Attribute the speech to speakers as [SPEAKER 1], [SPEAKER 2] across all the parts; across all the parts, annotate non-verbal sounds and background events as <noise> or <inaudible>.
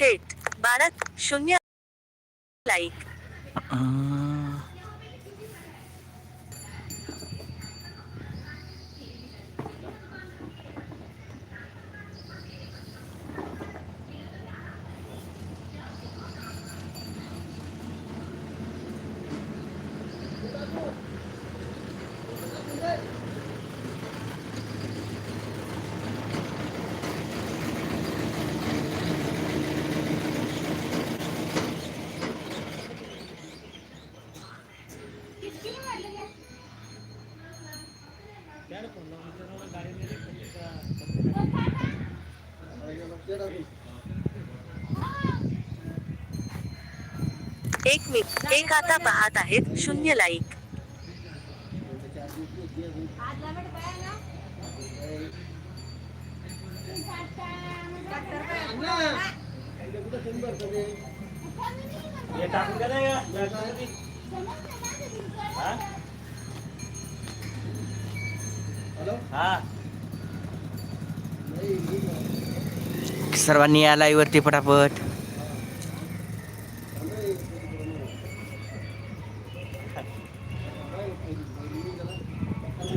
[SPEAKER 1] थेट बारा शून्य लाईक एक मी एक आता पाहत आहेत शून्य लाईक
[SPEAKER 2] सर्वांनी या लाईव्ह वरती पटापट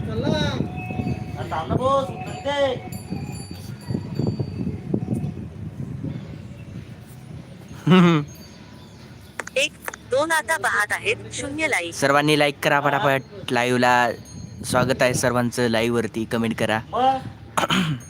[SPEAKER 3] हा, थांब ना बोस ते
[SPEAKER 1] एक दोन आता पाहत आहेत. शून्य लाईक
[SPEAKER 2] सर्वांनी लाईक करा पटापट लाईव्हला स्वागत आहे सर्वांचं. लाईव्ह वरती कमेंट करा <laughs>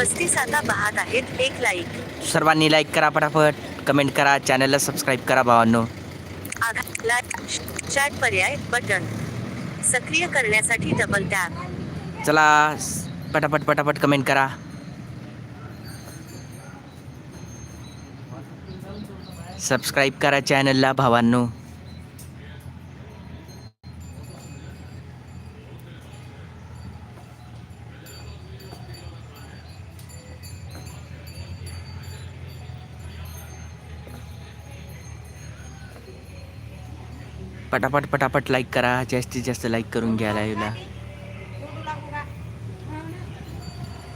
[SPEAKER 1] पस्तीस आता पाहत आहेत. एक लाईक
[SPEAKER 2] सर्वांनी लाईक करा पटापट कमेंट करा. चॅनलला सबस्क्राईब करा भावांनो.
[SPEAKER 1] चॅट पर्याय बटन. सक्रिय करण्यासाठी डबल टॅप
[SPEAKER 2] चला पटापट पटापट कमेंट करा. सबस्क्राईब करा चॅनलला भावांनो. पटापट पटापट लाईक करा. जास्तीत जास्त लाईक करून घ्या लाईव्हला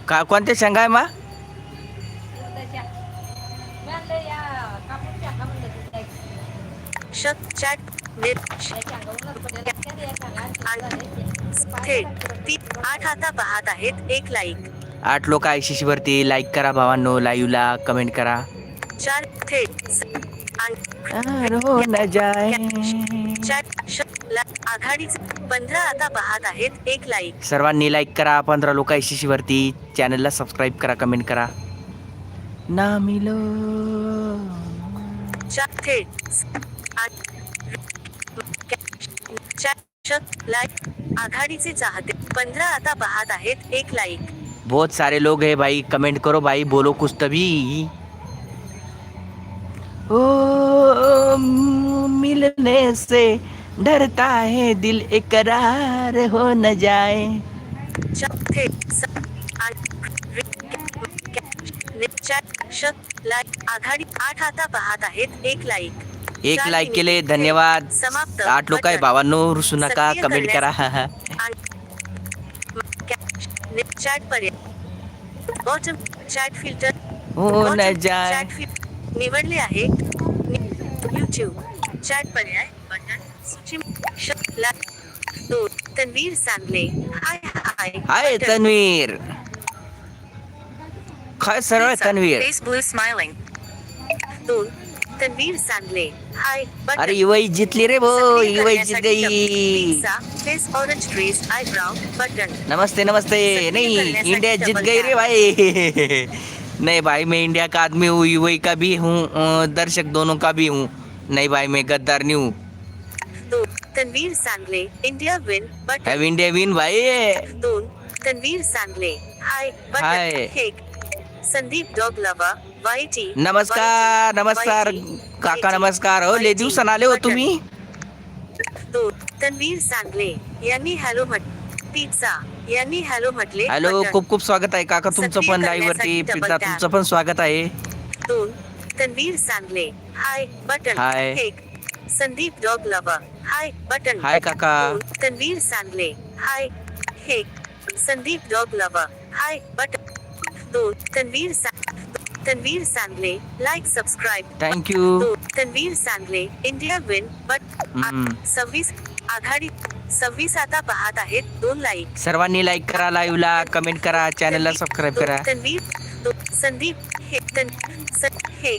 [SPEAKER 4] का?
[SPEAKER 2] कोणत्या शेंगा आहे मा?
[SPEAKER 1] पाहत आहेत एक लाईक
[SPEAKER 2] आठ लोक आयशीशी वरती लाईक करा भावांनो लाईव्हला कमेंट करा.
[SPEAKER 1] चार थेट.
[SPEAKER 2] हो न जाए
[SPEAKER 1] पंधरा आता पाहत आहेत एक लाईक
[SPEAKER 2] सर्वांनी लाईक करा पंधरा लोक आयशीशी वरती चॅनलला सबस्क्राईब करा कमेंट करा. ना मिलो
[SPEAKER 1] आघाडीचे चाहते पंधरा आता पाहत आहेत एक लाईक
[SPEAKER 2] बहुत सारे लोग हैं भाई कमेंट करो भाई बोलो कुछ तभी. ओ मिलने से डरता है दिल इकरार हो न जाए।
[SPEAKER 1] आघाडी आठ आता पाहत आहेत एक लाईक
[SPEAKER 2] एक
[SPEAKER 1] चार
[SPEAKER 2] लाईक केले धन्यवाद।
[SPEAKER 1] समाप्त.
[SPEAKER 2] आठ लोक आहे. भावांनो रुसू नका कमेंट करा।
[SPEAKER 1] बॉटम चॅट फ़िल्टर
[SPEAKER 2] हो न
[SPEAKER 1] निवडले आहे. युट्यूब चॅट पर्याय बटन दोन तन्वीर सांगले हाय हाय
[SPEAKER 2] हाय. तन्वीर काय सरळ. तन्वीर
[SPEAKER 1] फेस ब्लू स्माइलिंग दोन तन्वीर सांगले हाय
[SPEAKER 2] अरे इवई जितली रे भो इवई जित गई।
[SPEAKER 1] Face orange trees eyebrow button
[SPEAKER 2] नमस्ते नमस्ते। नहीं इंडिया जीत गई रे भाई। <laughs> नहीं भाई मैं इंडिया का आदमी हूँ यूएई का भी हूँ दर्शक दोनों का भी हूँ। नहीं भाई मैं गद्दार नहीं हूँ।
[SPEAKER 1] Tanvir Sangle India win
[SPEAKER 2] have India win भाई.
[SPEAKER 1] दोन तन्वीर सांगले. हाय
[SPEAKER 2] हाय.
[SPEAKER 1] एक संदीप डॉग लवा वाईटी
[SPEAKER 2] नमस्कार नमस्कार. काका नमस्कार. हो ले दिवसानं आले हो तुम्ही?
[SPEAKER 1] दोन तन्वीर सांगले यांनी हॅलो म्हट पिझ्झा यांनी हॅलो म्हटले
[SPEAKER 2] हॅलो
[SPEAKER 1] बटन.
[SPEAKER 2] खूप खूप स्वागत आहे काका. तुमचं
[SPEAKER 1] सक्रिय
[SPEAKER 2] पण लाईव्ह वरती
[SPEAKER 1] करण्यासाठी
[SPEAKER 2] पिझ्झा
[SPEAKER 1] double
[SPEAKER 2] तुमचं पण स्वागत आहे.
[SPEAKER 1] दोन तन्वीर सांगले हाय बटन
[SPEAKER 2] हाय.
[SPEAKER 1] एक संदीप डॉग लवा हाय बटन.
[SPEAKER 2] हाय काका.
[SPEAKER 1] तन्वीर सांगले. हाय एक संदीप डॉग लवा हाय बटन. दोन Tanveer Tanveer Sangle. Like subscribe
[SPEAKER 2] thank you
[SPEAKER 1] दोन Tanvir Sangle. India win but. सव्वीस आघाडी सव्वीस आता पाहत आहेत. दोन लाईक
[SPEAKER 2] सर्वांनी लाईक करा लाईव्हला कमेंट करा चॅनलला सबस्क्राईब करा.
[SPEAKER 1] तन्वीर संदीप हे तन हे.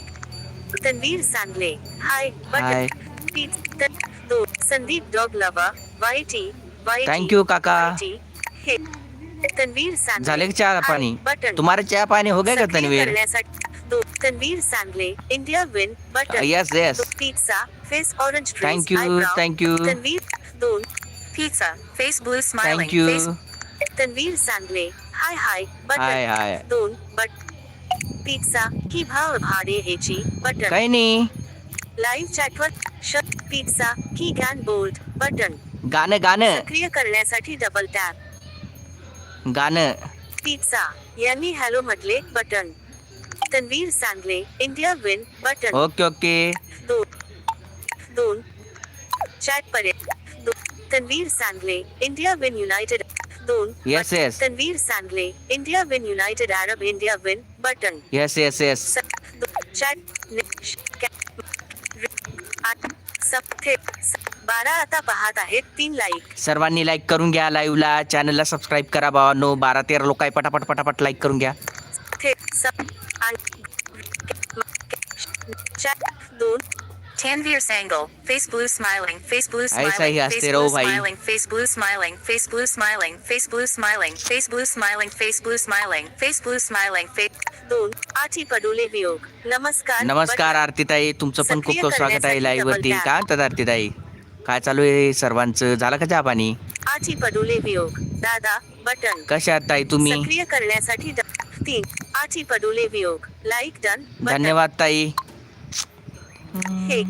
[SPEAKER 1] तन्वीर सांगले. हाय. बटन. संदीप डॉग लवा वाईटी
[SPEAKER 2] Thank you, काका.
[SPEAKER 1] हे तन्वीर
[SPEAKER 2] झाले चहा पाणी?
[SPEAKER 1] बटन
[SPEAKER 2] तुम्हारा चहा पाणी हो गया का Tanvir?
[SPEAKER 1] Tanvir Sangle India win button
[SPEAKER 2] yes yes
[SPEAKER 1] pizza face orange
[SPEAKER 2] Thank you, thank you.
[SPEAKER 1] Tanvir दोन pizza face blue smiling
[SPEAKER 2] thank you
[SPEAKER 1] Tanvir Sangle hi hi button
[SPEAKER 2] हाय हाय
[SPEAKER 1] दोन बट पिझ्झा की भाव भाडे ह्याची बटन
[SPEAKER 2] काही नाही.
[SPEAKER 1] लाईव्ह चॅटवर श pizza की गॅन बोल्ड बटन
[SPEAKER 2] गाणं गाणं
[SPEAKER 1] सक्रिय करण्यासाठी डबल टॅप
[SPEAKER 2] गाणं
[SPEAKER 1] पिझ्झा यांनी हॅलो म्हटले button Tanvir Sangle India win button
[SPEAKER 2] okay okay
[SPEAKER 1] दोन दोन चॅट पर्यंत। Tanvir Sangle India win united दोन
[SPEAKER 2] Yes, yes.
[SPEAKER 1] Tanvir Sangle India win united Arab India win button
[SPEAKER 2] yes yes yes
[SPEAKER 1] chat बारा तीन like
[SPEAKER 2] सर्वानी like कर चॅनलला subscribe करा बाबा नो बारा तेरा लोक आहे. पटापट पटापट लाईक करून
[SPEAKER 1] दोन आठी पडुले वियोग नमस्कार
[SPEAKER 2] नमस्कार. आरतीताई. तुमचं पण खूप खूप स्वागत आहे लाईव्ह वरती. काय म्हणतात आरतीताई काय चालू आहे सर्वांचं? झालं का चहा पाणी?
[SPEAKER 1] आठी पडुले वियोग दादा बटन.
[SPEAKER 2] कशा आहात ताई तुम्ही?
[SPEAKER 1] सक्रिय करण्यासाठी ड- तीन. आठी पडुले वियोग लाईक डन
[SPEAKER 2] धन्यवाद ताई.
[SPEAKER 1] एक.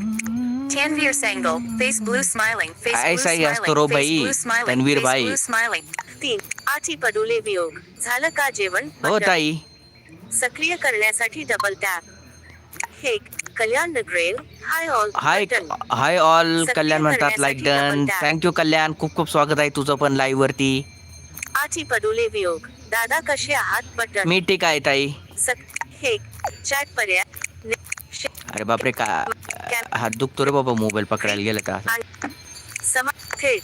[SPEAKER 1] Tanvir Sangal, face blue smiling, face blue
[SPEAKER 2] ऐसा ही असतो
[SPEAKER 1] smiling, face blue smiling,
[SPEAKER 2] Tanveer
[SPEAKER 1] face blue smiling. तीन. आठी पडुले वियोग झालं का जेवण?
[SPEAKER 2] हो
[SPEAKER 1] बटन.
[SPEAKER 2] ताई.
[SPEAKER 1] सक्रिय करण्यासाठी डबल टॅप हे कल्याण नगरेल हाय ऑल
[SPEAKER 2] हाय. हाय ऑल कल्याण म्हणतात लाईक डन. थँक्यू कल्याण. खूप खूप स्वागत आहे तुझं पण लाईव्ह वरती.
[SPEAKER 1] आठी पडुले वियोग. दादा कसे आहात? बटन
[SPEAKER 2] मी ठीक आहे ताई.
[SPEAKER 1] सक हे चॅट पर्याय.
[SPEAKER 2] अरे बापरे का हात दुखतो रे बाबा मोबाईल पकडायला गेलं
[SPEAKER 1] थेट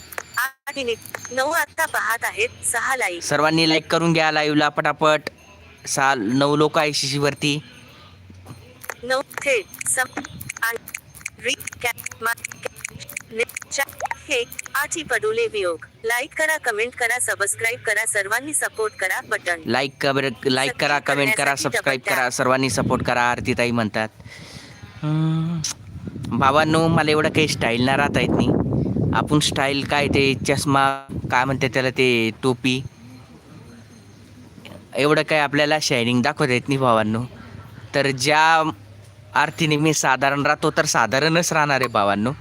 [SPEAKER 1] मिनिट. नऊ आत्ता पाहत आहेत सहा लाईक
[SPEAKER 2] सर्वांनी लाईक करून घ्या लाईव्हला पटापट. साल नऊ लोक आहे शिशी वरती
[SPEAKER 1] नऊ ने- हे आठी पडुले वियोग. लाईक करा कमेंट करा सबस्क्राईब करा सर्वांनी सपोर्ट करा बटन
[SPEAKER 2] लाईक कर लाईक करा कमेंट करा सबस्क्राईब करा. सर्वांनी सपोर्ट करा आरतीताई म्हणतात. बाबांनो मला एवढं काही स्टाईल नाही राहता येत नाही. आपण स्टाईल काय ते चष्मा काय म्हणते त्याला ते टोपी. एवढं काय आपल्याला शायनिंग दाखवता येत नाही भावांनो. तर ज्या आरतीने मी साधारण राहतो तर साधारणच राहणार आहे भावांनो.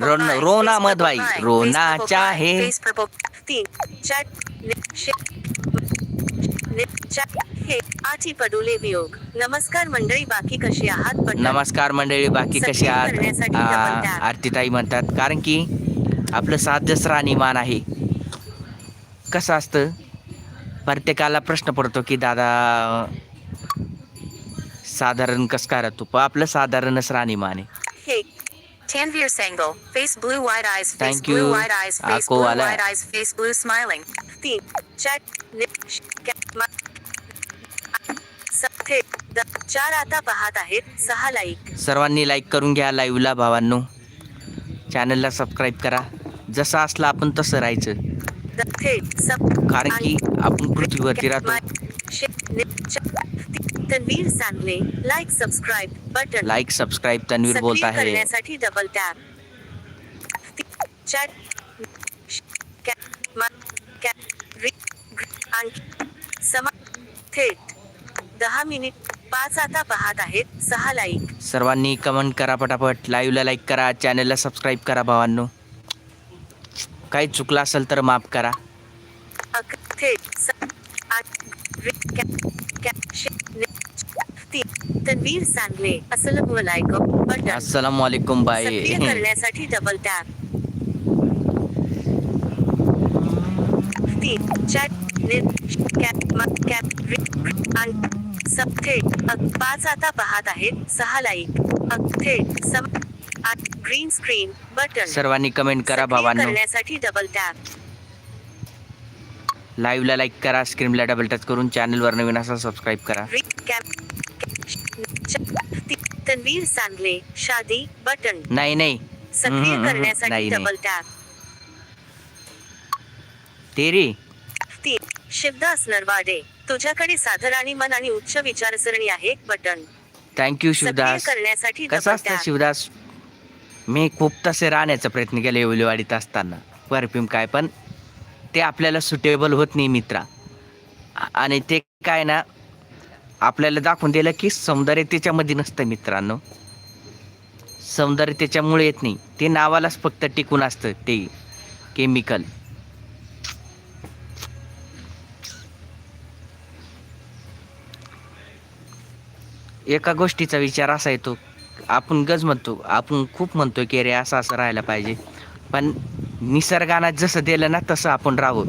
[SPEAKER 2] रोन-
[SPEAKER 1] crying,
[SPEAKER 2] रोना
[SPEAKER 1] face
[SPEAKER 2] मत
[SPEAKER 1] purple
[SPEAKER 2] भाई,
[SPEAKER 1] crying,
[SPEAKER 2] रोना
[SPEAKER 1] face purple
[SPEAKER 2] चाहे.
[SPEAKER 1] crying, face purple तीन चॅट ने- शे- ने- चॅट हे नमस्कार मंडळी बाकी कशी आहात
[SPEAKER 2] नमस्कार मंडळी बाकी कशी आहात
[SPEAKER 1] करण्यासाठी
[SPEAKER 2] आ,
[SPEAKER 1] double tap.
[SPEAKER 2] आरतीताई म्हणतात कारण की आपलं साध्यच राहणीमान आहे. कसं असतं? प्रत्येकाला प्रश्न पडतो की दादा साधारण कसं काय राहतो? पण आपलं साधारणच राहणीमान आहे.
[SPEAKER 1] Tanvir Sangal, face blue wide eyes, face
[SPEAKER 2] Thank
[SPEAKER 1] blue
[SPEAKER 2] you.
[SPEAKER 1] wide eyes, face
[SPEAKER 2] Ako
[SPEAKER 1] blue
[SPEAKER 2] wala.
[SPEAKER 1] wide eyes, face blue smiling. तीन चार नि- श- क- मा- स- थे- द- चार आता पाहत आहेत सहा लाईक
[SPEAKER 2] सर्वांनी लाईक करून घ्या लाईव्हला भावांनो. चॅनलला सबस्क्राईब करा. जसं असलं आपण तसं राहायचं. कारण की आपण पृथ्वीवरती राहतो.
[SPEAKER 1] Tanvir Sangle like subscribe button
[SPEAKER 2] like subscribe Tanvir बोलत आहे.
[SPEAKER 1] करण्यासाठी डबल टॅप चॅट थेट दहा मिनिट पाच आता पाहत आहेत सहा लाईक
[SPEAKER 2] सर्वांनी कमेंट करा पटापट. लाईव्हला लाईक करा चॅनलला सबस्क्राईब करा भावांनो. काही चुकलं असेल तर माफ करा.
[SPEAKER 1] तन्वीर सांगले असलम वालेकुम बटन
[SPEAKER 2] अस्सलाम वालेकुम बाई
[SPEAKER 1] सक्रिय करण्यासाठी डबल टॅप तीन चॅट नि- कॅप मा- कॅप आणि सब थेट पाच आता पाहत आहेत. सहा लाईक अ- थेट सम ग्रीन स्क्रीन बटन
[SPEAKER 2] सर्वांनी कमेंट करा भावांनो.
[SPEAKER 1] करण्यासाठी डबल टॅप
[SPEAKER 2] लाईव्हला लाईक करा स्क्रीनला डबल टच करून चॅनलवर नवीन असा सबस्क्राईब करा.
[SPEAKER 1] तन्वीर सांगले शादी बटन
[SPEAKER 2] नाही नाही.
[SPEAKER 1] सक्रिय करण्यासाठी. डबल टॅप
[SPEAKER 2] तेरी.
[SPEAKER 1] शिवदास नरवाडे तुझ्याकडे साधर आणि मन आणि उच्च विचारसरणी आहे बटन
[SPEAKER 2] थँक्यू शिवदास.
[SPEAKER 1] करण्यासाठी
[SPEAKER 2] कसं असतं शिवदास? मी खूप तसे राहण्याचा प्रयत्न केला येवलीवाडीत असताना. परफ्यूम काय पण ते आपल्याला सुटेबल होत नाही मित्रा. आणि ते काय ना आपल्याला दाखवून दिलं की सौंदर्य त्याच्यामध्ये नसतं मित्रांनो. सौंदर्य त्याच्यामुळे येत नाही. ते नावालाच फक्त टिकून असतं ते केमिकल एका गोष्टीचा विचार असा येतो आपण गज म्हणतो आपण खूप म्हणतो की रे असं असं राहायला पाहिजे. पण निसर्गानं जसं दिलं ना तसं आपण राहू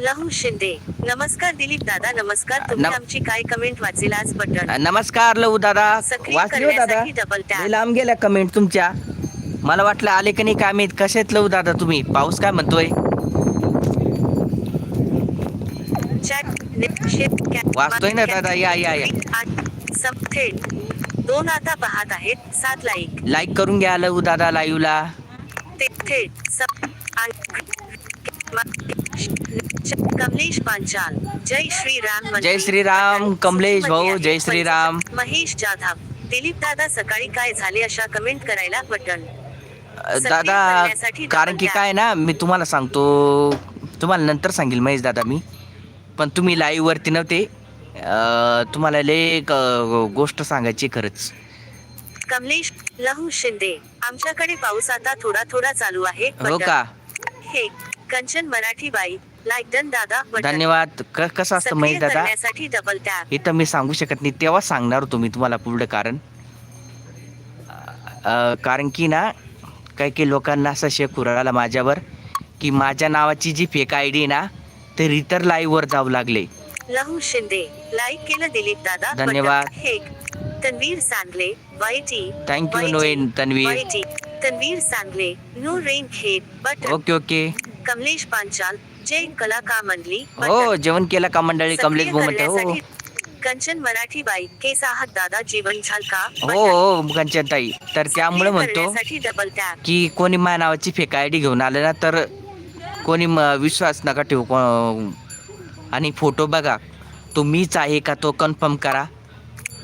[SPEAKER 1] लहू शिंदे नमस्कार दिलीप दादा नमस्कार. तुम्ही
[SPEAKER 2] नम-
[SPEAKER 1] आमची काय कमेंट वाचेल आज बटन?
[SPEAKER 2] नमस्कार लऊ दादा.
[SPEAKER 1] सक्रिय
[SPEAKER 2] वाचली हो दादा?
[SPEAKER 1] करण्यासाठी डबल टॅप.
[SPEAKER 2] लई लांब गेल्या कमेंट तुमच्या. मला वाटलं आले की नाही माहीत. कशात लऊ दादा तुम्ही? पाऊस काय म्हणतोय?
[SPEAKER 1] चॅट नि- शे- कॅ-
[SPEAKER 2] वाचतोय ना
[SPEAKER 1] कॅ-
[SPEAKER 2] दादा, या, या, या.
[SPEAKER 1] सम- थेट. दोन आता पाहत आहेत. सात लाईक
[SPEAKER 2] लाईक करून घ्या लऊ दादा लाईव्हला
[SPEAKER 1] कमलेश पांचाल. जय श्रीराम मंत्री.
[SPEAKER 2] जय श्रीराम, कमलेश भाऊ, जय श्रीराम.
[SPEAKER 1] महेश जाधव. दिलीप दादा सकाळी काय झाले अशा कमेंट करायला बटन.
[SPEAKER 2] दादा कारण की काय ना मी तुम्हाला सांगतो तुम्हाला नंतर सांगेल महेश दादा मी. पण तुम्ही लाईव्ह वरती नव्हते. तुम्हाला लय एक, गोष्ट सांगायची खरंच.
[SPEAKER 1] कमलेश लहू शिंदे आमच्याकडे पाऊस आता थोडा थोडा चालू आहे
[SPEAKER 2] हो
[SPEAKER 1] बटन.
[SPEAKER 2] का?
[SPEAKER 1] हे कंचन मराठी बाई लाईक डन दादा बटन.
[SPEAKER 2] धन्यवाद. क- कसं असतं
[SPEAKER 1] सक्रिय
[SPEAKER 2] महेश दादा?
[SPEAKER 1] करण्यासाठी डबल टॅप
[SPEAKER 2] इथं मी सांगू शकत नाही तेव्हा सांगणार होतो मी तुम्हाला पुढलं कारण. अं, कारण की ना काही काही लोकांना असं शेक उराला माझ्यावर की माझ्या नावाची जी फेक आय डी ना ते रितर लाईव्हवर जाऊ लागले.
[SPEAKER 1] लहू शिंदे लाईक केलं दिलीप दादा.
[SPEAKER 2] धन्यवाद.
[SPEAKER 1] हे तन्वीर सांगले
[SPEAKER 2] you,
[SPEAKER 1] वाईटी,
[SPEAKER 2] नोएन तन्वीर.
[SPEAKER 1] वाईटी. तन्वीर सांगले नो रेन खेत button
[SPEAKER 2] okay okay
[SPEAKER 1] Kamlesh Panchal जय कला का मंडली
[SPEAKER 2] हो
[SPEAKER 1] बटन.
[SPEAKER 2] जेवण केलं का मंडळी
[SPEAKER 1] सक्रिय
[SPEAKER 2] कमलेश म्हणते हो
[SPEAKER 1] करण्यासाठी कंचन मराठी बाई केस आहात दादा जीवन झाल का
[SPEAKER 2] हो
[SPEAKER 1] बटन.
[SPEAKER 2] हो मुखांच्या ताई तर त्यामुळे
[SPEAKER 1] सक्रिय
[SPEAKER 2] म्हणतो
[SPEAKER 1] करण्यासाठी डबल टॅप
[SPEAKER 2] की कोणी माझ्या नावाची फेक आय डी घेऊन आलं ना तर कोणी म- विश्वास नका ठेवू को- आणि फोटो बघा. तो मीच आहे का तो कन्फर्म करा?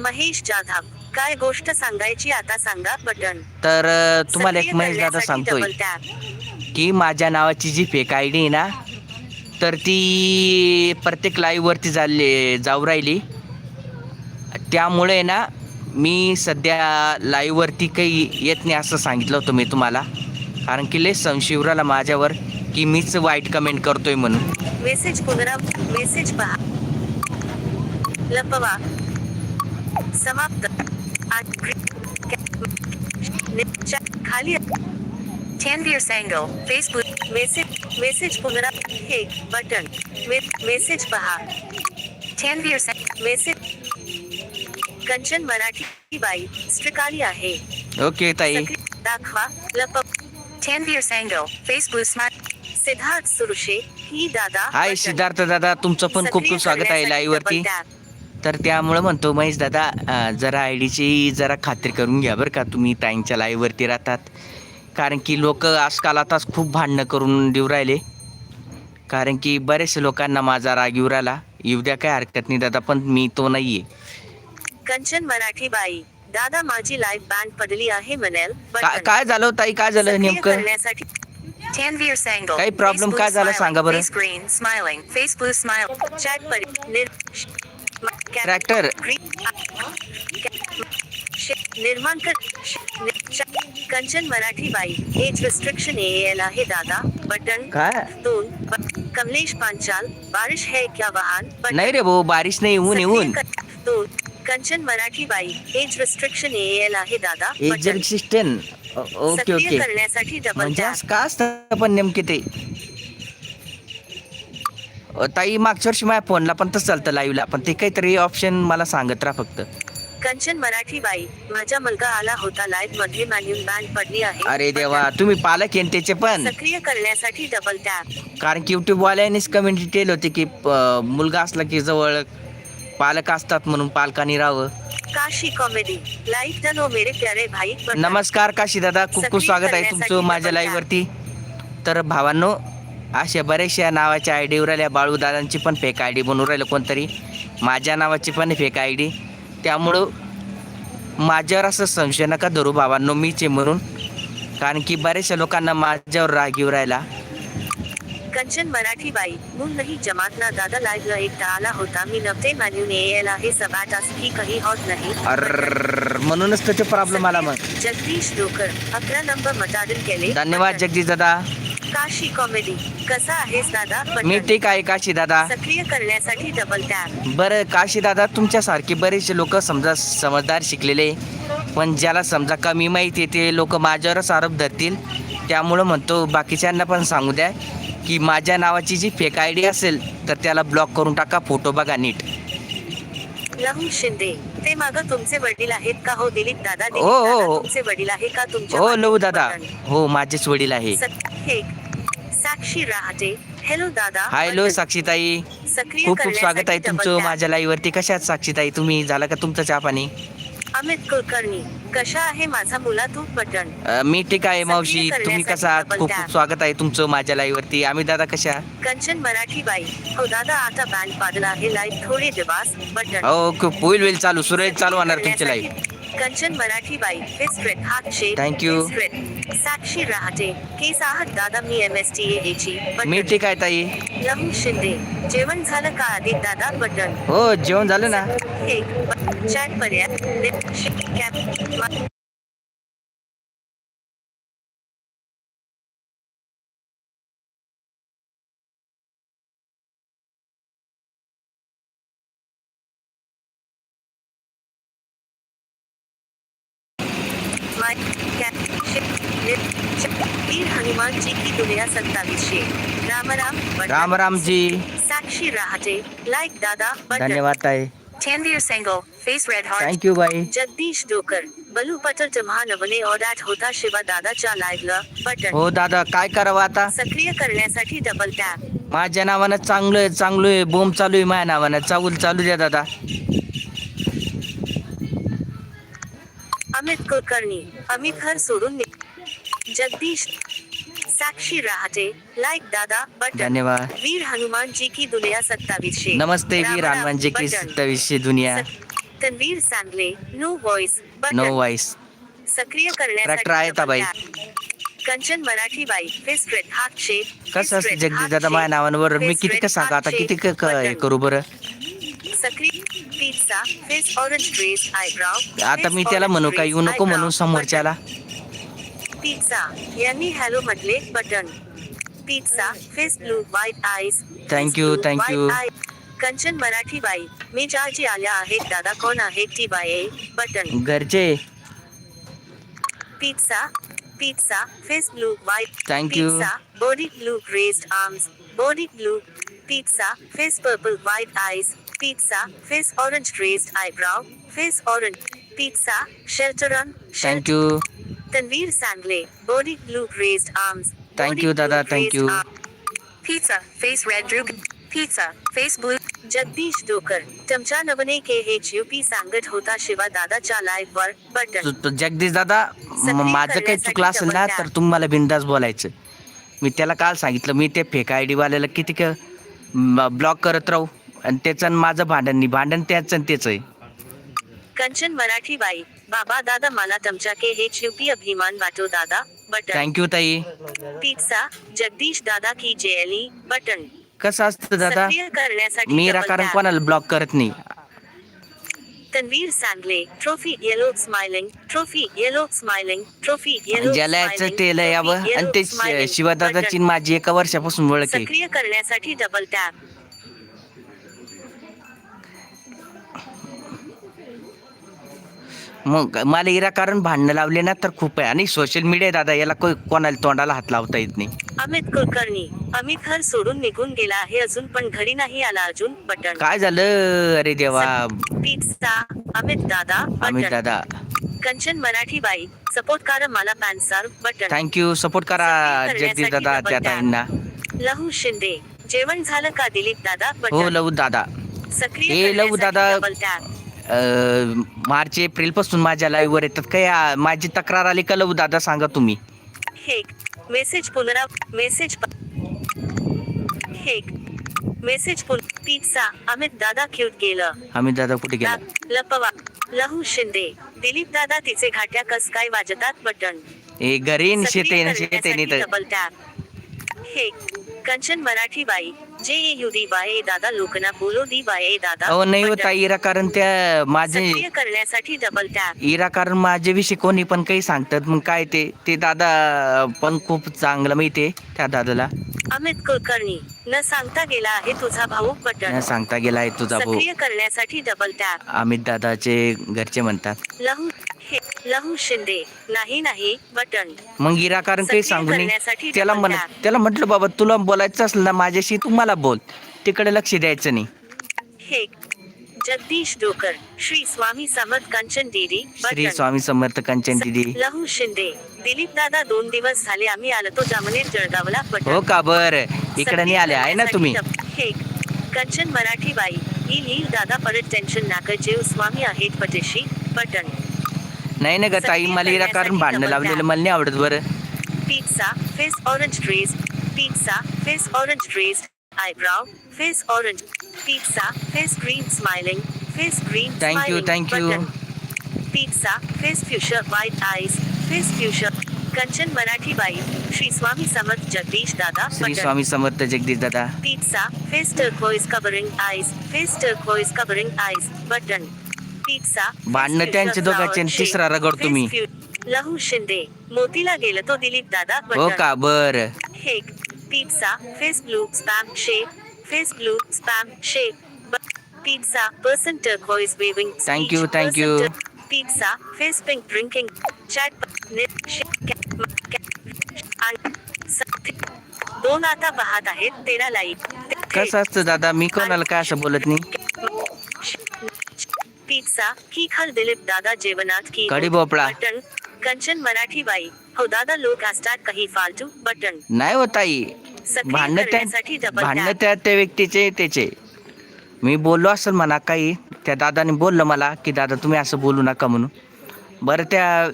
[SPEAKER 1] महेश जाधव काय गोष्ट सांगायची आता सांगा बटन.
[SPEAKER 2] तर अ, तुम्हाला एक महेश दादा
[SPEAKER 1] करण्यासाठी
[SPEAKER 2] सांगतोय की माझ्या नावाची जी फेक आय डी आहे ना तर ती प्रत्येक लाईव्हवरती झाली जाऊ राहिली. त्यामुळे ना मी सध्या लाईव्हवरती काही येत नाही असं सांगितलं होतं मी तुम्हाला. कारण की लय संशय उराला माझ्यावर की मीच वाईट कमेंट करतोय म्हणून.
[SPEAKER 1] मेसेज पुनरा मेसेज पहा. लपवा. समाप्त. खाली Tanvir Sangal, Facebook, message message पुनरा हे बटन मेसेज पहा. Tanvir Sang message Kanchan Marathi बाई स्ट्रिक आली आहे.
[SPEAKER 2] ओके ताई.
[SPEAKER 1] दाखवा. लपक Tanvir Sangle face blue smart Siddharth Surushe ही दादा
[SPEAKER 2] हाय
[SPEAKER 1] बटन.
[SPEAKER 2] सिद्धार्थ दादा तुमचं पण खूप खूप स्वागत आहे लाईव्ह वरती. तर त्यामुळं म्हणतो महेश दादा अं, जरा आय डीची जरा खात्री करून घ्या बरं का तुम्ही ताईंच्या live वरती राहतात. कारण की लोक आजकाल आता खूप भांडणं करून देऊ राहिले. कारण की बरेचसे लोकांना माझा राग येऊ राहिला. येऊ द्या काय हरकत नाही दादा पण मी तो नाहीये.
[SPEAKER 1] कंचन मराठी बाई दादा माझी लाईव्ह बँड पडली आहे म्हणेल
[SPEAKER 2] काय
[SPEAKER 1] बटन.
[SPEAKER 2] काय झालं हो ताई? काय झालं
[SPEAKER 1] सक्रिय
[SPEAKER 2] नेमकं?
[SPEAKER 1] करण्यासाठी
[SPEAKER 2] काही problem काय झाला सांगा बरं?
[SPEAKER 1] Green smiling face blue smile
[SPEAKER 2] tractor
[SPEAKER 1] निर्माण कर श- नि- च- कंचन मराठी बाई एज रिस्ट्रिक्शन एल आहे दादा बटन
[SPEAKER 2] काय
[SPEAKER 1] दोन कमलेश पांचाल बारिश है क्या वाहन.
[SPEAKER 2] नाही रे भाऊ बारिश नाही ऊन
[SPEAKER 1] कर- दोन कंचन मराठी बाई एज रिस्ट्रिक्शन एल आहे दादा
[SPEAKER 2] एज
[SPEAKER 1] बटन.
[SPEAKER 2] Okay okay. म्हणजे का असतं पण नेमके ते? ताई मागच्या वर्षी माझ्या फोनला पण तसं चालतं लाईव्हला पण ते काहीतरी ऑप्शन मला सांगत राहा फक्त.
[SPEAKER 1] कंचन मराठी बाई माझा मुलगा आला होता लाईव्हमध्ये मॅन्युअल बँड पडली आहे.
[SPEAKER 2] अरे देवा तुम्ही पालक आहे त्याचे पण?
[SPEAKER 1] सक्रिय करण्यासाठी डबल टॅप
[SPEAKER 2] कारण की युट्यूब वाल्यांनीच कमेंट केलं होते की अ, मुलगा असला की जवळ पालक असतात म्हणून पालकांनी राहावं.
[SPEAKER 1] काशी कॉमेडी लाईव्ह डनो मेरे प्यारे भाई.
[SPEAKER 2] नमस्कार काशी दादा खूप खूप स्वागत आहे तुमचं माझ्या लाईव्ह. वरती. तर भावांनो अशा बऱ्याचशा नावाच्या आय डी राहिल्या बाळूदादांची पण फेक आय डी बनवून राहिलं कोणतरी. माझ्या नावाची पण फेक आय डी त्यामुळं माझ्यावर असं संशय नका धरू भावांनो मीच आहे म्हणून. कारण की बऱ्याचशा लोकांना माझ्यावर राग येऊ राहिला.
[SPEAKER 1] कंचन मराठी बाई मूल नहीं जमात ना दादा लाईव्ह एकटा आला होता मी नव्हते मॅन्युअल एल आहे सबाट की काही होत नाही।
[SPEAKER 2] अर म्हणूनच त्याचे प्रॉब्लेम आला मग
[SPEAKER 1] जगदीश डोकर अकरा नंबर मटाडन केले
[SPEAKER 2] धन्यवाद. जगदीश दादा।
[SPEAKER 1] काशी कॉमेडी कसा आहेस दादा.
[SPEAKER 2] मी ठीक आहे काशी दादा।
[SPEAKER 1] सक्रिय करण्यासाठी डबल टॅप
[SPEAKER 2] बरं काशी दादा तुमच्यासारखे बरेचसे लोक समजा समजदार शिकलेले पण ज्याला समजा कमी माहिती ते लोक माझ्यावरच आरोप धरतील. त्यामुळं म्हणतो बाकीच्यांना पण सांगू द्या. की माझ्या नावाची जी फेक आय डी असेल तर त्याला ब्लॉक करून टाका फोटो बघा नीट.
[SPEAKER 1] लहू शिंदे ते माग तुमचे वडील आहेत का हो दिलीप दादा दिलीप
[SPEAKER 2] हो, हो,
[SPEAKER 1] दादा
[SPEAKER 2] हो.
[SPEAKER 1] तुमचे वडील आहे का तुमच्या
[SPEAKER 2] हो लव दादा. हो माझेच वडील आहे.
[SPEAKER 1] सत्य हे साक्षी रहाटे हॅलो दादा.
[SPEAKER 2] हॅलो. साक्षीताई.
[SPEAKER 1] सक्रिय
[SPEAKER 2] खूप खूप स्वागत आहे तुमचं
[SPEAKER 1] tap.
[SPEAKER 2] माझ्या लाईव्ह वरती. कशा आहात साक्षीताई? तुम्ही झालं का तुमचं चहा पाणी?
[SPEAKER 1] अमित कुलकर्णी कशा आहे माझा मुला तू बटन
[SPEAKER 2] अ, मी ठीक आहे मावशी. तुम्ही कसा आहात? खूप. खूप स्वागत आहे तुमचं माझ्या लाईव्ह वरती. आम्ही दादा कशा
[SPEAKER 1] कंचन मराठी बाई हो दादा आता बँड पाडला आहे. लाईव्ह थोडे दिवस बटन
[SPEAKER 2] हो खूप होईल होईल. चालू सुरळीत चालू होणार तुमची लाईव्ह
[SPEAKER 1] कंचन मराठी बाई हात shape
[SPEAKER 2] Thank you.
[SPEAKER 1] Sakshi Rahate केस आहात दादा मी एम एस टी एची
[SPEAKER 2] मी ठीक आहे ताई.
[SPEAKER 1] लहू शिंदे जेवण झालं का आदित दादा बटन
[SPEAKER 2] हो जेवण झालं ना.
[SPEAKER 1] हे चॅट पर्याय कॅप मा- my cap ship net ship Veer Hanuman ji की दुनिया सत्तावीसशे राम राम.
[SPEAKER 2] राम जी।
[SPEAKER 1] साक्षी रहाटे लाईक दादा
[SPEAKER 2] धन्यवाद ताई।
[SPEAKER 1] Tanvir Sangle face red heart
[SPEAKER 2] thank you बाई
[SPEAKER 1] जगदीश डोकर बलू पटल तुम्हा नवने ऑर्डॅट होता शिवा दादाच्या लाईव्हला बटन।
[SPEAKER 2] हो दादा काय करावं आता?
[SPEAKER 1] सक्रिय करण्यासाठी डबल टॅप
[SPEAKER 2] माझ्या नावानं चांगलं आहे चांगलं आहे बोंब चालू आहे माझ्या नावानं। चावल चालू द्या दादा।
[SPEAKER 1] अमित कुलकर्णी अमित घर सोडून नि- जगदीश साक्षी रहाटे लाईक दादा बटन
[SPEAKER 2] धन्यवाद.
[SPEAKER 1] वीर हनुमान जी की दुनिया सत्तावीसशे
[SPEAKER 2] नमस्ते वीर हनुमान जी की. सत्तावीसशे दुनिया.
[SPEAKER 1] तन्वीर सांगले नो व्हॉइस
[SPEAKER 2] नो वाईस
[SPEAKER 1] सक्रिय करण्यासाठी
[SPEAKER 2] आहे.
[SPEAKER 1] कंचन मराठी बाई हात शेप
[SPEAKER 2] कसं असतं जगदीश दादा माझ्या नावानं मी किती का सांगा? आता किती हे करू बरं?
[SPEAKER 1] सक्रिय pizza face orange dress eyebrow
[SPEAKER 2] आता मी त्याला म्हणू का? येऊ नको म्हणून समोरच्याला.
[SPEAKER 1] पिझ्झा यांनी हॅलो म्हटले button pizza face blue white eyes
[SPEAKER 2] Thank you, thank you.
[SPEAKER 1] Kanchan Marathi बाई मी जाजी आल्या आहेत दादा कोण आहे टी बाई बटन
[SPEAKER 2] घरचे
[SPEAKER 1] pizza pizza face blue white
[SPEAKER 2] Thank you.
[SPEAKER 1] Pizza body blue raised arms body blue pizza face purple white eyes pizza face orange raised eyebrow face orange pizza शेल्टरन
[SPEAKER 2] thank you
[SPEAKER 1] Tanvir Sangle body blue raised arms
[SPEAKER 2] Thank you, दादा, thank you.
[SPEAKER 1] Pizza face red droop pizza face blue Jagdish Dokar तुमच्या नवने K H U P सांगत होता शिवा दादाच्या live वर button
[SPEAKER 2] तू- तू जगदीश दादा म- माझं काही चुकलं असेल ना तर तुम्हाला बिंदास बोलायचं. मी त्याला काल सांगितलं मी ते फेक आय डीवाल्याला किती क ब्लॉक करत राहू. आणि त्याचं आणि माझं भांडण नाही. भांडण त्याचं आणि त्याचं आहे
[SPEAKER 1] कंचन मराठी बाई बाबा दादा मला तुमच्या के एच यू पी अभिमान वाटो दादा. बटन.
[SPEAKER 2] थँक्यू ताई.
[SPEAKER 1] पिझ्झा जगदीश दादा की जेएलई बटन.
[SPEAKER 2] कसं असतं दादा?
[SPEAKER 1] सक्रिय करण्यासाठी
[SPEAKER 2] मी
[SPEAKER 1] double
[SPEAKER 2] कारण
[SPEAKER 1] tap.
[SPEAKER 2] कोणाला ब्लॉक करत नाही?
[SPEAKER 1] Tanvir Sangle trophy yellow smiling trophy yellow smiling trophy yellow
[SPEAKER 2] ज्याला याचं यावं. आणि ते शिवदादाची माझी एका वर्षापासून ओळख आहे.
[SPEAKER 1] सक्रिय करण्यासाठी डबल टॅप
[SPEAKER 2] मग मला इराकारण भांडणं लावले ना तर खूप आहे. आणि सोशल मीडिया दादा याला कोणाला तोंडाला हात लावता येत नाही.
[SPEAKER 1] अमित कुलकर्णी अमित घर सोडून निघून गेला आहे अजून पण घरी नाही आला अजून बटन.
[SPEAKER 2] काय झालं? अरे देवा.
[SPEAKER 1] पिझ्झा अमित दादा
[SPEAKER 2] अमित
[SPEAKER 1] बटन
[SPEAKER 2] दादा.
[SPEAKER 1] कंचन मराठी बाई सपोर्ट करा मला पॅन्सार बटन.
[SPEAKER 2] थँक्यू सपोर्ट करा जगदीश दादा त्या. ताईंना.
[SPEAKER 1] लहू शिंदे जेवण झालं का दिलीप दादा?
[SPEAKER 2] हो
[SPEAKER 1] बटन
[SPEAKER 2] लवू दादा.
[SPEAKER 1] सक्रिय
[SPEAKER 2] लहू
[SPEAKER 1] करण्यासाठी
[SPEAKER 2] दादा.
[SPEAKER 1] double tap.
[SPEAKER 2] मार्च एप्रिलपासून माझ्या लाईव्ह वर येतात. काय आ, माझी तक्रार आली का लवू दादा? सांगा तुम्ही.
[SPEAKER 1] हेक मेसेज पुनरा मेसेज प- हेक मेसेज पुन पिझ्झा अमित दादा क्यूट गेलं.
[SPEAKER 2] अमित दादा कुठे गेला?
[SPEAKER 1] ला- लपवा लहू शिंदे. दिलीप दादा तिचे घाट्या कस काय वाजतात बटन.
[SPEAKER 2] हे घरी न
[SPEAKER 1] सक्रिय
[SPEAKER 2] शेते शेते
[SPEAKER 1] डबल टॅप हे कंचन मराठी बाई दादा लोकना बोलो दी बाय दादा.
[SPEAKER 2] अहो नाही. होता इरा कारण त्या माझे
[SPEAKER 1] सक्रिय करण्यासाठी डबल टॅप
[SPEAKER 2] इरा कारण माझे विषयी कोणी पण काही सांगतात मग काय ते? ते दादा पण खूप चांगलं माहितीये त्या दादाला.
[SPEAKER 1] अमित कुलकर्णी न सांगता गेला आहे तुझा भाऊ बटन.
[SPEAKER 2] न सांगता गेला आहे तुझा भाऊ.
[SPEAKER 1] सक्रिय करण्यासाठी डबल टॅप
[SPEAKER 2] अमित दादाचे घरचे म्हणतात.
[SPEAKER 1] लहू हे लहू शिंदे नाही नाही बटन.
[SPEAKER 2] मग इरा कारण काही
[SPEAKER 1] सक्रिय
[SPEAKER 2] सांगू नये.
[SPEAKER 1] करण्यासाठी
[SPEAKER 2] त्याला म्हण. त्याला म्हटलं बाबा तुला बोलायचं असलं ना माझ्याशी तू मला बोल. तिकडे लक्ष द्यायचं नाही.
[SPEAKER 1] हे जगदीश डोकर श्री स्वामी समर्थ कंचन दीदी
[SPEAKER 2] श्री स्वामी समर्थ कंचन दिदी.
[SPEAKER 1] लहू शिंदे दिलीप दादा दोन दिवस झाले आम्ही आलो तो जामनेर जळगावला
[SPEAKER 2] हो का बर? इकडे नाही आले आहे ना तुम्ही?
[SPEAKER 1] कंचन मराठी बाई ही लील दादा परत टेन्शन नाका जेव स्वामी आहेत पटेशी बटन.
[SPEAKER 2] नाही ना ग ताई मला कारण भांडणं लावलेलं मला नाही आवडत बरं.
[SPEAKER 1] Pizza face orange dress pizza face orange dress eyebrow face orange pizza face green smiling face green
[SPEAKER 2] Thank you, thank you.
[SPEAKER 1] Pizza face future white eyes face future Kanchan Marathi बाई श्री स्वामी समर्थ जगदीश दादा
[SPEAKER 2] श्री
[SPEAKER 1] बटन.
[SPEAKER 2] स्वामी समर्थ जगदीश दादा
[SPEAKER 1] Pizza, face turquoise covering eyes, face turquoise covering eyes, button. Pizza. face
[SPEAKER 2] भांडणं
[SPEAKER 1] fuchsia
[SPEAKER 2] त्यांचे
[SPEAKER 1] flower
[SPEAKER 2] दोघांचे तिसरा rugged तुम्ही.
[SPEAKER 1] लहू शिंदे मोतीला गेलं तो दिलीप दादा
[SPEAKER 2] हो
[SPEAKER 1] बटन
[SPEAKER 2] का बर
[SPEAKER 1] हेक pizza face blue spam face blue spam shape pizza person waving
[SPEAKER 2] Thank you, thank you.
[SPEAKER 1] Pizza face pink drinking chat दोन आता पाहत आहेत तेरा लाईक
[SPEAKER 2] कसं असतं दादा? मी कोणाला काय असं बोलत नाही?
[SPEAKER 1] पिझ्झा की खाल दिलीप दादा जेवणात की
[SPEAKER 2] कढी भोपळा.
[SPEAKER 1] कंचन मराठी बाई. हो दादा लोक असतात काही फालतू बटन.
[SPEAKER 2] नाही हो ताई.
[SPEAKER 1] सक्रिय
[SPEAKER 2] भांडणं त्या भांडणं. त्या त्या व्यक्तीचे त्याचे. मी बोललो असेल म्हणा काही. त्या दादाने बोललं मला की दादा तुम्ही असं बोलू नका म्हणून. बरं त्या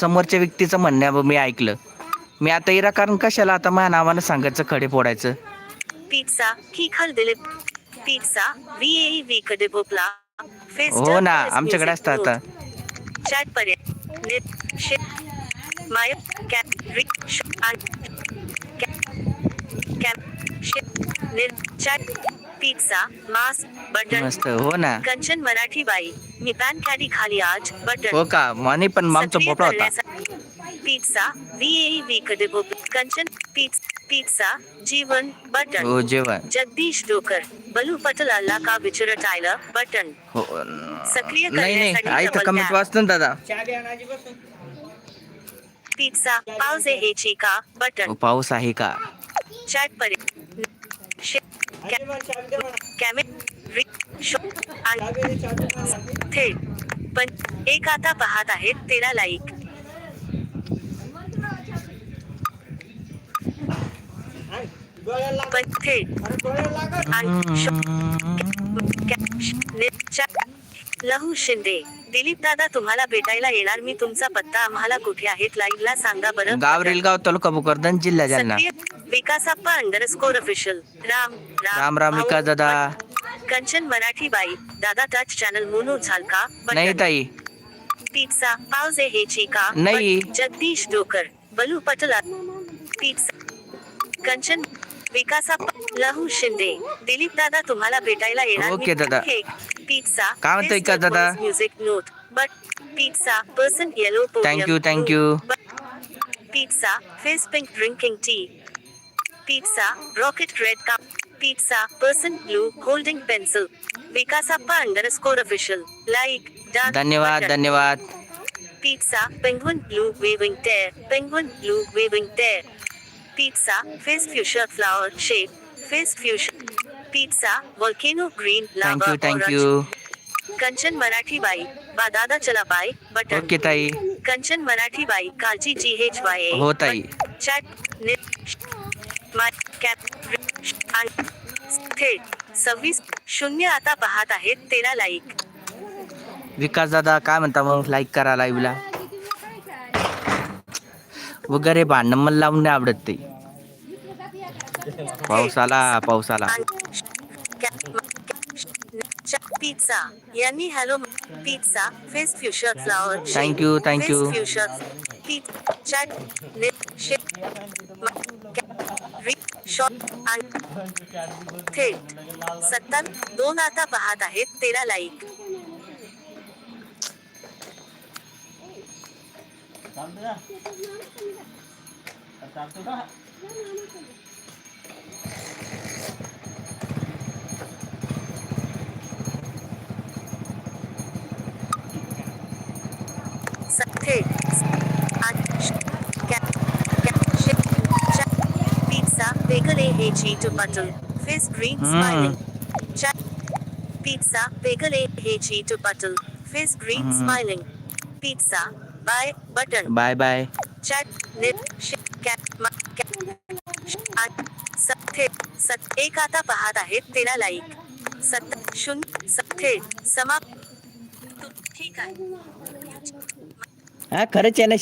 [SPEAKER 2] समोरच्या व्यक्तीचं म्हणणं मी ऐकलं. मी आता इरा कारण कशाला आता माझ्या नावानं सांगायचं खडे फोडायचं?
[SPEAKER 1] Pizza Dilip? Pizza V A कडे भोपला?
[SPEAKER 2] हो ना आमच्याकडे असतं आता.
[SPEAKER 1] चॅट पर्यंत निर शे माय कॅप रि श आन कॅप शे निर चॅट पिझ्झा मास बटन
[SPEAKER 2] मस्त हो ना.
[SPEAKER 1] कंचन मराठी बाई. मी पॅन कॅडी खाली आज बटन
[SPEAKER 2] हो का? म्हणे पण
[SPEAKER 1] सक्रिय
[SPEAKER 2] भोपळा होता.
[SPEAKER 1] पिझ्झा व्ही ए व्ही कडे भोप कंचन पिझ पिझ्झा जीवन बटन
[SPEAKER 2] हो जेवण.
[SPEAKER 1] जगदीश डोकर. बलू पटल अल्ला का विचारत आयला बटन
[SPEAKER 2] हो
[SPEAKER 1] सक्रिय
[SPEAKER 2] नाही नाही आई तर कमेंट. वाचतो ना दादा
[SPEAKER 1] पिझ्झा पावजे हेची का बटन
[SPEAKER 2] पाऊस आहे का
[SPEAKER 1] चॅट परे पण एक आता पाहत आहेत तेरा लाईक पण थेट आणि श- कॅ- श- ने- चा- लहू शिंदे दिलीप दादा तुम्हाला भेटायला येणार मी तुमचा पत्ता आम्हाला कुठे आहेत लाईव्ह ला सांगा बरं
[SPEAKER 2] गाव रेलगाव तालुका भोकरदन जिल्हा जालना.
[SPEAKER 1] विकासाप्पा अंडरस्कोर ऑफिशियल राम
[SPEAKER 2] राम राम विकास दादा.
[SPEAKER 1] कंचन मराठी बाई दादा टच चॅनल मोनो झालका
[SPEAKER 2] नाही. ताई.
[SPEAKER 1] पिझ्झा पावजे हे चिका
[SPEAKER 2] नाही.
[SPEAKER 1] जगदीश डोकर बलू पटला. पिझ्झा कंचन विकासाप्पा लहू शिंदे. दिलीप दादा तुम्हाला भेटायला येणार
[SPEAKER 2] ओके दादा.
[SPEAKER 1] पिझ्झा
[SPEAKER 2] काय विकास दादा?
[SPEAKER 1] Music note but pizza person yellow
[SPEAKER 2] you, thank you.
[SPEAKER 1] Pizza face pink drinking tea pizza rocket red का pizza person blue holding pencil Vikasappa underscore official like
[SPEAKER 2] धन्यवाद धन्यवाद.
[SPEAKER 1] Pizza, penguin blue waving tear, penguin blue waving tear. Pizza, face fuchsia flower shape, face fuchsia. Pizza, volcano green lava
[SPEAKER 2] thank you thank you
[SPEAKER 1] orange. Kanchan Marathi बाई बा दादा चला बाई button
[SPEAKER 2] okay ताई
[SPEAKER 1] कंचन मराठी बाई काळजी जी एच वाय
[SPEAKER 2] हो ताई
[SPEAKER 1] चॅट माय कॅप थेट सव्वीस शून्य आता पाहत आहेत तेरा लाईक
[SPEAKER 2] विकास दादा काय म्हणता मग लाईक करा लाईव्हला वगैरे भांडण मला लावून नाही आवडत ते. पाऊस आला
[SPEAKER 1] पिझ्झा. यांनी hello pizza face future flower shot आणि थेट. सत्तर दोन आता पाहत आहेत तेरा लाईक.
[SPEAKER 3] चालतं का चालतो का
[SPEAKER 1] थेट पिझ्झा बेगले हे चीट बटल face green
[SPEAKER 2] Hmm.
[SPEAKER 1] Smiling pizza बेगले हे चीट बटल face green
[SPEAKER 2] Hmm.
[SPEAKER 1] Smiling pizza bye button.
[SPEAKER 2] Bye bye.
[SPEAKER 1] Chat net सत एक आता पाहत आहेत तेरा लाईक. सत्तर शून्य स- थेट समाप्त. ठीक आहे.
[SPEAKER 2] हा खरंच आहे ना